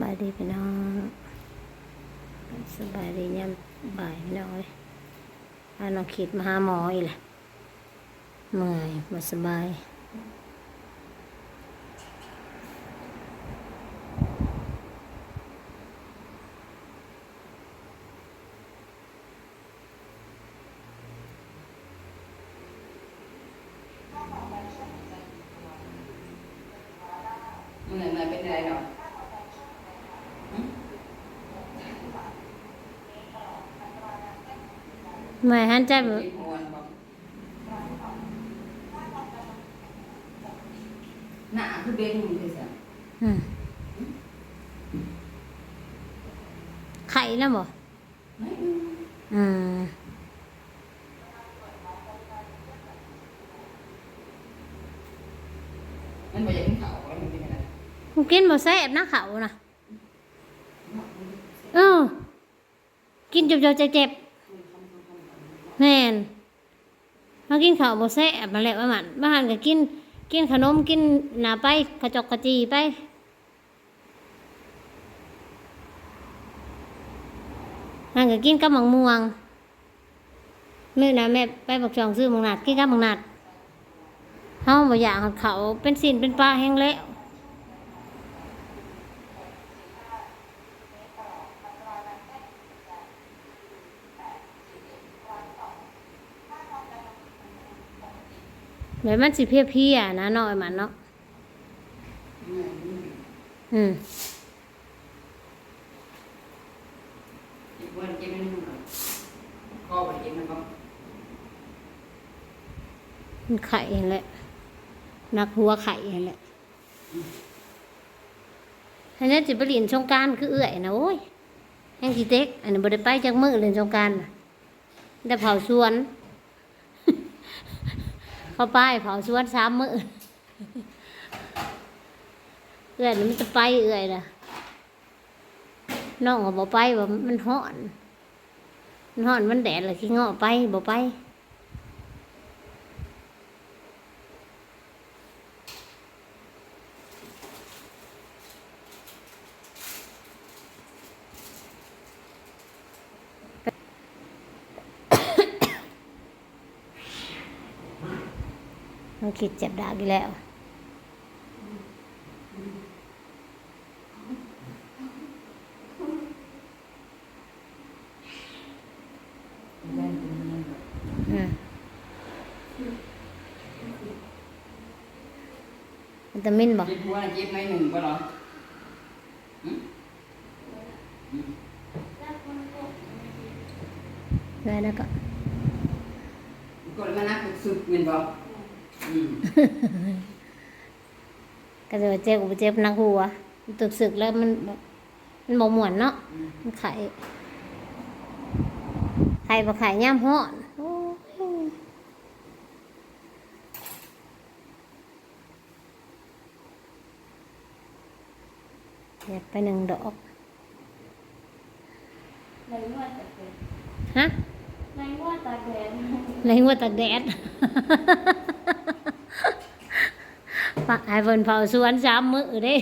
บายดีพี่น้องสบายดีเนี่ยบ่ายน้องเอ้ยพาน้องคิดมาหาหมออีกแหละเมื่อยบ่สบายเหนื่อยมาเป็นไรหรอ กเมื่อยหันใจแบบกินหัวบอกหน้าคือเบ้งเลยสิอืมไข่ แน่ม่นบอกอยากินข้าวแล้วมันเป็นอะไรมันกินบ่แซ่บนะเขากินจบๆเจ็บๆแม่นมากินข้าวบ่แซ่บมาแล้วว่ามันบ้านก็กิน กินขนมกินหนาไปกระจกกระจีไปนั่นก็กินกับมังม่วงมื้อนะแม่ไปบักจองซื้อมังนัดกินกับมังนัดเฮาบ่อยากเขาเป็นสินเป็นปลาแห้งแล้ว แบบมันสิเพลียๆนะน้อยมันเนาะอืมกินวันกินมันไปกินมันก็มันไข่เองแหละนักหัวไข่เองแหละอันนี้จิบลินสงการคือเอื่อยนะโอ้ยแห้งกีเต็กอันนี้บได้ไปจากมือเล่นสงการน่ะได้เผาสวน เข้าไปเผาสวนสามมือเอื่อยมันจะไปเอื่อยนะน้องก็บอกไปว่ามันห่อนมันห่อนมันแดดเลยขี้เงาะไปบอกไป มันคิดเจ็บดาบอีกแล้วเล่นเป็นยังไงอืมวิตามินบอกกินหัวนะกินไม่หนึ่งก็หรอได้แล้วก็ก็เลยมานักสุดเงินบอกอืม ก็จะว่าเจ็บกับเจ็บนักหัวมันตึกสึกแล้วมันแบบมันบ่ม่วนเนาะมันไข่ไข่บ่ไข่ย่ำฮ้อนโอ้ยเด็ดไปหนึ่งดอกในงวดตากแดดฮะในงวดตากแดดในหัวตากแดดปะ ให้เพิ่นเผาสวนสามมื้อเด้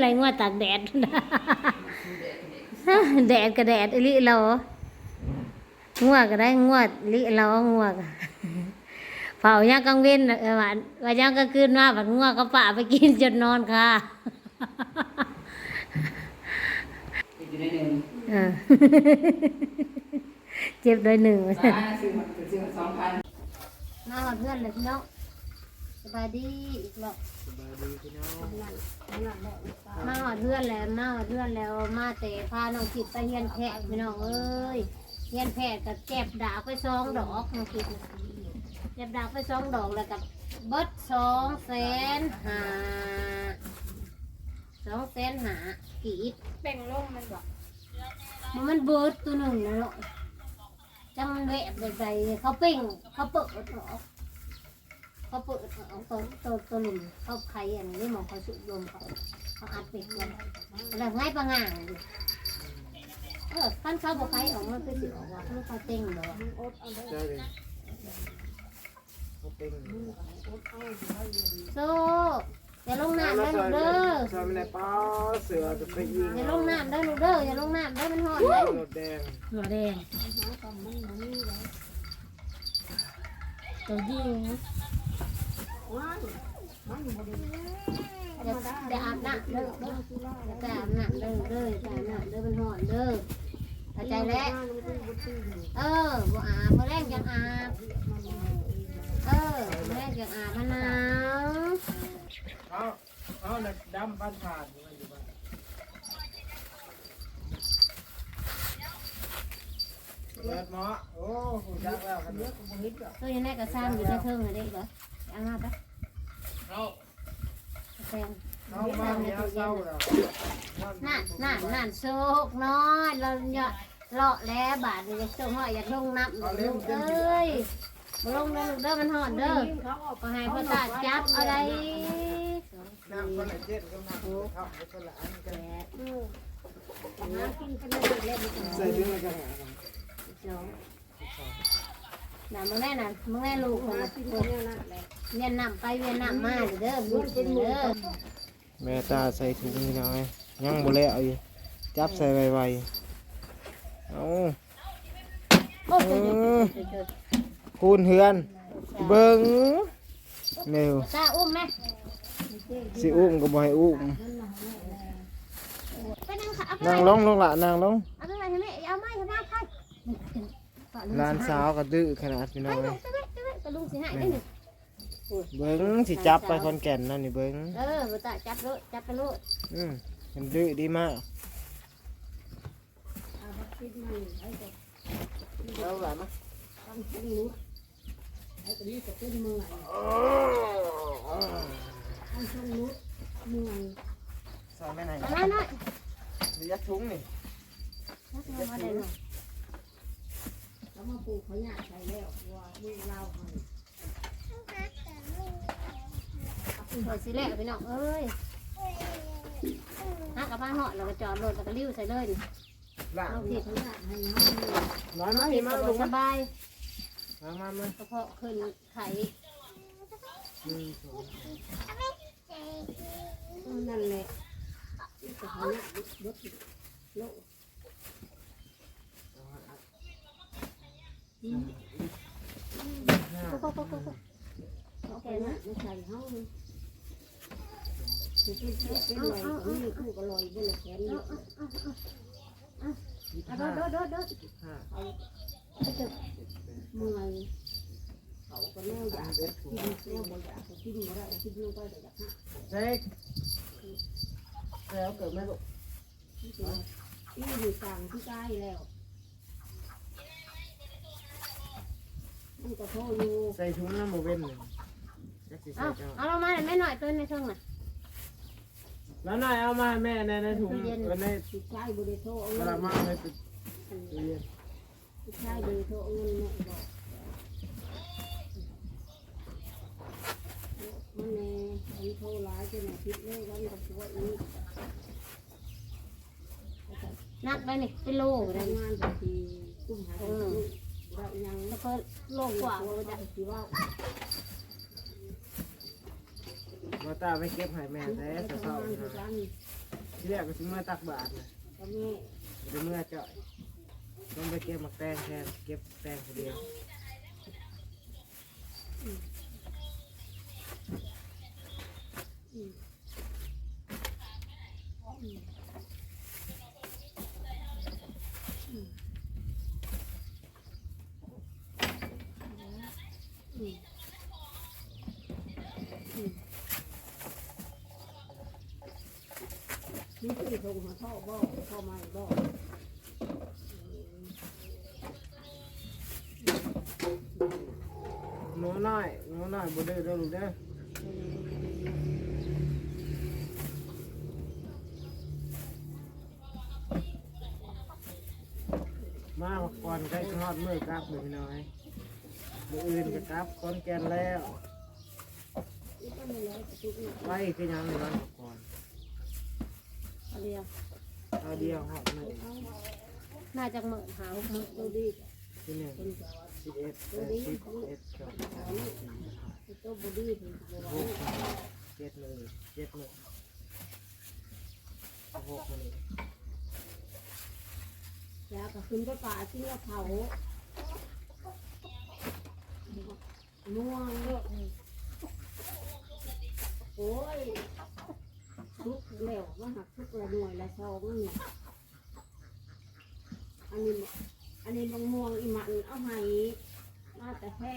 ไรงัวตากแดดแดดก็แดดอีหลิเรางัวก็ได้งัวอีหลิเรางัวก็เผาย่างกลางเว้นน่ะเออว่าว่าย่างกลางคืนมาบัดงัวก็ป่าไปกินจนนอนค่ะติดอยู่ในหนึ่งเออเจ็บโดยหนึ่งสาซื้อมาซื้อมาสองพัน มาหอดเพื่อนเลยพี่น้องสบายดีอีกแล้วมาหอดเพื่อนแล้วมาหอดเพื่อนแล้วมาเตะพาน้องกิดไปเฮียนแพทย์พี่น้องเอ้ยเฮียนแพทย์กับเจ็บดาบไปสองดอกน้องกิดเจ็บดาบไปสองดอกแล้วกับเบิดสองแสนหาสองแสนหากีดแบ่งร่มมันบอกมันมันเบิดตัวหนึ่งนะเนาะจังมันแหวบใดๆเขาเป่งเขาเปิดออก เขาเปิดออกตัวตัวตัวหนึ่งเขาไข่อันนี้มองเขาสุดลมเขาเขาอัดปิดไว้แล้วง่ายปะง่างเออขั้นเขาบอกไข่ออกมันคือสิออกว่าเขาเขาเต็งเนาะใช่เลยเขาเป็นโซ่อย่าลงน้ำเด้อลูเด้อซอยมันได้ป้าเสือจะไปยิงอย่าลงน้ำเด้อลูเด้ออย่าลงน้ำเด้มันหอนเด้อรถแดงหัวแดงตัวยิง อย่าอย่าอาบน้ำเด้อเด้ออย่าอาบน้ำเด้อเด้ออาบน้ำเด้อมันหอนเด้อเข้าใจแล้วเออบ่อาบมื้อแรกยังอาบเออมื้อแรกยังอาบมะนาวเอาเอาดำปันผ่านนี่ เปิดหมอโอ้หูจักแล้วกันเยอะตัวยังไงก็สร้างอยู่ในเทิงเลยเด้อเหรอเอามาปะเอาแซงเอามาเดี๋ยวเศร้าแล้วนั่นนั่นนั่นโชคน้อยเราเนาะเลาะแล้วบาทนี่จะโชคน้อยอยากลงน้ำลูกเอ้ยมาลงเด้อลูกเด้อมันหอนเด้อก็ให้พ่อตาจับเอะไรน้ำคนละเจ็ดก็มาโอ้ครับคนละอันกันใส่ดึงกัน หาน่ะมึงแน่น่ะมึงแน่ลูกคนละเวียนนำไปเวียนนำมาเด้อบุญเด้อแม่ตาใส่ถุงนี่หน่อยยังบ่แล้วอยู่จับใส่ไวๆเอาโอ้ยคูณเฮือนเบิ่งเร็วตาอุ้มไหมสิอุ้มก็บ่ให้อุ้มนั่งค่ะเอางลงลงละนั่งลงเอาไปไว้ให้แม่เอาไม้ให้มาไพ่ หลานสาวก็ดื้อขนาดพี่น้ไปองลูเลกยไปไปไปกระลุงสิหายได้หนึ่งเบิ่งสิจับไปคนแก่นนั่นนี่เบิ่งเออบ่ตาจับโลดจับไปโลดอืมมันดื้อดีมากเอาหลานมาใส่ไม่ไหนเอาหน่อยยัดถุงนี่ๆเอาได้หน่อย เปิดสิแหละพี่น้องเอ้ยฮักกับบ้านเหาะแล้วก็จอดรถแล้วก็ลิ้วใส่เลยนี่หลานเอาผิดร้อนมาเอาหิผิดมาก็ลบ่งสมาบายมามามากระเพาะขึ้นไข่หนึ่งสองนั่นแหละห้าโคโคโคโคโอเคนะสิบห้าเอาเอาเอาเอาโดดโดดโดดโดดสิบห้าเมื่อยสามเอ็ดถุงเซ็กแล้วเกิดไหมลูกที่อยู่สั่งที่ใกล้แล้ว มันก็โทรอยู่ใส่ถุงน้ำโมเว้นหนึ่งจักสิใส่เอาเจ้าเอาลงมาหน่อยไม่หน่อยตัวในช่องน่ะแล้วนายเอามาให้แม่ในในถุงในที่ใกล้บริโทรเอากเงินระมังในตู้เย็นที่ใกล้บริโทรเอาเงินแม่บอกมันแน่อันโทรหลายจะไหนคิดเลยวันกับตัวอีกนักได้นี่เป็นโลได้งานบางทีกุ้มหาเออเรา ยังแล้วก็โลกว่าเราจะคิดว่ามาตาไม่เก็บให้แม่แต่แต่เศร้านะที่แรกก็สิมาตักบาทนะเดี๋ยวเมื่อเจาะต้องไปเก็บหมักแตงแทนเก็บแตงคนเดียว หนูน้อยหนูน้อยบ่ดื้อเด้อลูกเด้อมาก่อนใกล้ทอดมือกลับเลยพี่น้อยมืออื่นก็กลับก้อนแกนแล้วไว้คือยังเลยวันก่อน เดียวเอาเดียวหอดมือน่าจะเหมือนหาหมือดูดีที่หนึ่งสิบเอ็ดแปดสิบเอ็ดสองสามสี่ห้าตัวบอดี้ถึงจะหกเจ็ดมือเจ็ดมือหกมือแล้วก็ขึ้นไปป่าที่เราเผาน่วงโอ้ยทุก แล้วว่าหักทุกละหน่วยละสองนี่อันนี้อันนี้บางม่วงอีหมันเอาให้มาแต่แท้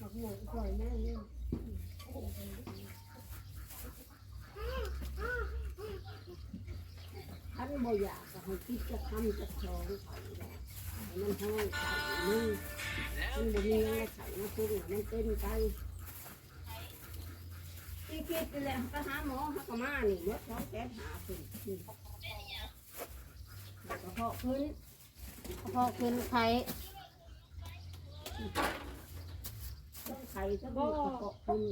บางม่วงสวยแม่เนี่ยท่านบ่อยากจะให้คิดจะทำจะสอนเขาแล้วให้ มันห้อยใส่มือมันบ่มีอะไรใส่มาปรุงมันเต้นไปที่คิดไปแล้วก็หาหมอหากมานี่ลดสองแสนหาสิกระเพาะขึ้นกระเพาะขึ้นไข่ไข่จะบ่กระเพาะขึ้น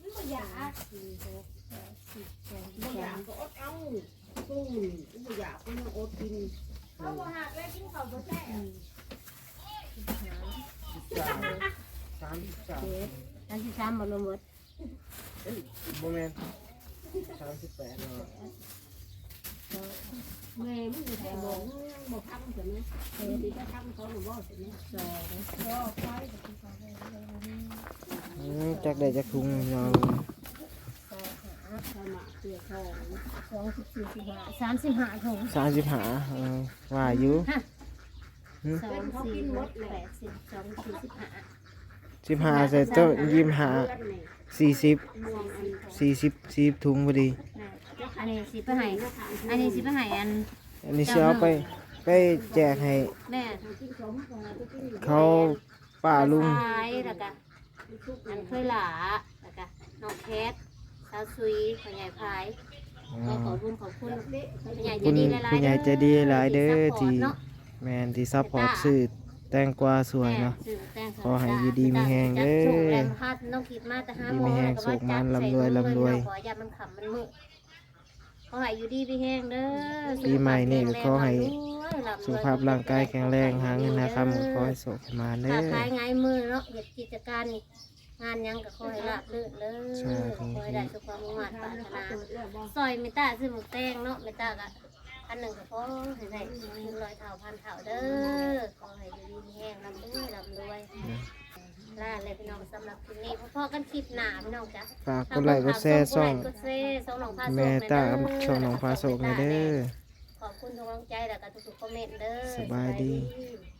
มันบ่อยากสี่หกแปดสิบสอยากก็อดเอาตู้นี่บ่อยากก็ยังอดกิน เขาบ่หักแล้วกินข้าวบ่แซ่บสามสามสิบสามเจ็ดอันที่สามบรมดโมเมนสามสิบแปดเนาะแม่มึงอยู่แต่บอกมึงยังบอกทำใช่ไหมเออที่จะทำเขาหนูบอกใช่ไหมสองบ่ไฟกับกินข้าวได้เลยอืมจักได้จักทุงเนาะ สมาเสียทองสองสิบสี่สิบห้าสามสิบห้าถุงสามสิบห้าเออว่าอยู่สองสี่หกแปดสิบสองสี่สิบห้าสิบห้าใส่โต๊ะยี่สิบห้าสี่สิบม่วงอันสี่สิบสี่ถุงพอดี อันนี้สิไปให้อันนี้สิไปให้อันอันนี้เสียไปไปแจกให้ แม่เขาป้าลุงขายแล้วก็อันเคยหลาแล้วก็น้องแคทสาวซุยพ่อใหญ่พายอ๋อก็ขอบคุณขอบคุณพ่อใหญ่ใจคุณดีหลายๆคุณยายใจดีหลายเด้อที่ที่ซัพพอร์ตเนาะแมนที่ซัพพอร์ตซื้อแตงกวาสวยเนาะ ขอให้อยู่ดีมีแรงเด้อ จัดส่งแรงพัดน้องคิดมาแต่ห้าโมงดีมีแรงแล้วก็ว่าสุขมันจัดร่ำรวยใส่ร่ำรวยขออย่ามันขำมันมืดขอให้อยู่ดีมีแห้งเด้อปีใหม่นี่ก็ขอให้ร่ำรวยสุขภาพร่างกายแข็งแรงหาเงินหาคำก็ขอให้สุขมาเด้ค้าอขายง่ายมือเนาะเฮ็ดกิจการนี่ งานหยังก็ขอให้ราบรื่นเด้อใช่ครับขอให้ได้สุขความมุ่งมั่นปรารถนาซอยเมตตาซื้อหมูแตงเนาะเมตตาก็อันหนึ่งก็ขอให้ได้ร้อยเท่าพันเท่าเด้อขอให้อยู่ดีมีแห้งร่ำรวยร่ำรวยลาเลยพี่น้องสำหรับคลิปนี้พ่อๆกันคลิปหนาพี่น้องจ้ะฝากกดไลค์กดแชร์ช่องกดแชร์ช่องหนองพาโศกแม่ตากับช่องน้องฟ้าโศกหน่อยเด้อขอบคุณทุกกำลังใจแล้วก็ทุกๆคอมเมนต์เด้อสบายดีสบาย